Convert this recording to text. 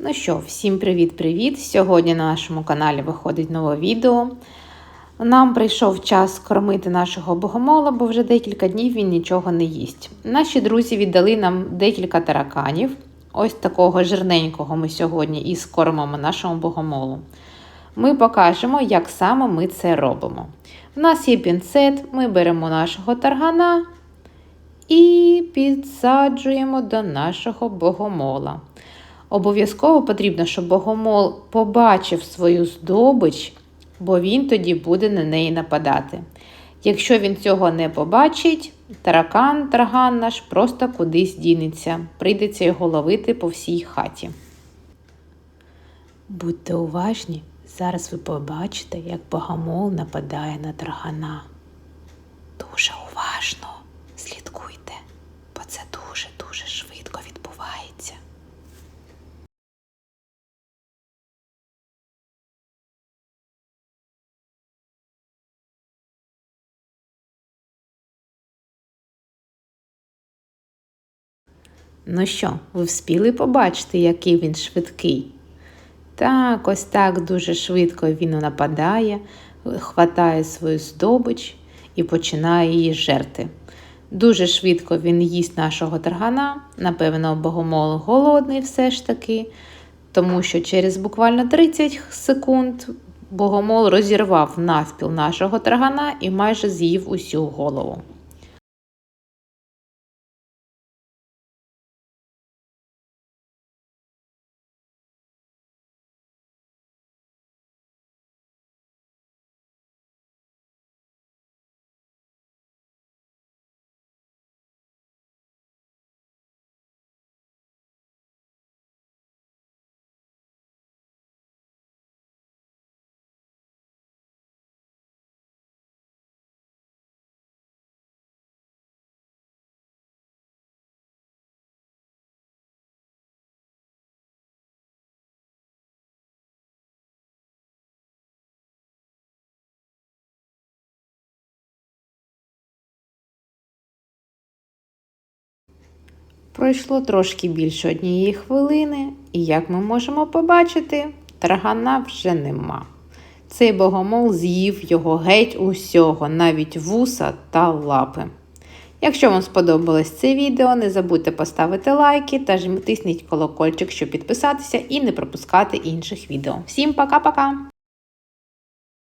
Ну що, всім привіт-привіт! Сьогодні на нашому каналі виходить нове відео. Нам прийшов час кормити нашого богомола, бо вже декілька днів він нічого не їсть. Наші друзі віддали нам декілька тараканів. Ось такого жирненького ми сьогодні із кормимо нашому богомолу. Ми покажемо, як саме ми це робимо. У нас є пінцет, ми беремо нашого таргана і підсаджуємо до нашого богомола. Обов'язково потрібно, щоб богомол побачив свою здобич, бо він тоді буде на неї нападати. Якщо він цього не побачить, таракан, тарган наш просто кудись дінеться, прийдеться його ловити по всій хаті. Будьте уважні, зараз ви побачите, як богомол нападає на таргана. Дуже уважно слідкуйте, бо це дуже-дуже швидко відбувається. Ну що, ви вспіли побачити, який він швидкий? Так, ось так дуже швидко він нападає, хватає свою здобич і починає її жерти. Дуже швидко він їсть нашого таргана, напевно, богомол голодний все ж таки, тому що через буквально 30 секунд богомол розірвав навпіл нашого таргана і майже з'їв усю голову. Пройшло трошки більше однієї хвилини, і, як ми можемо побачити, таргана вже нема. Цей богомол з'їв його геть усього, навіть вуса та лапи. Якщо вам сподобалось це відео, не забудьте поставити лайки та тисніть колокольчик, щоб підписатися і не пропускати інших відео. Всім пока-пока!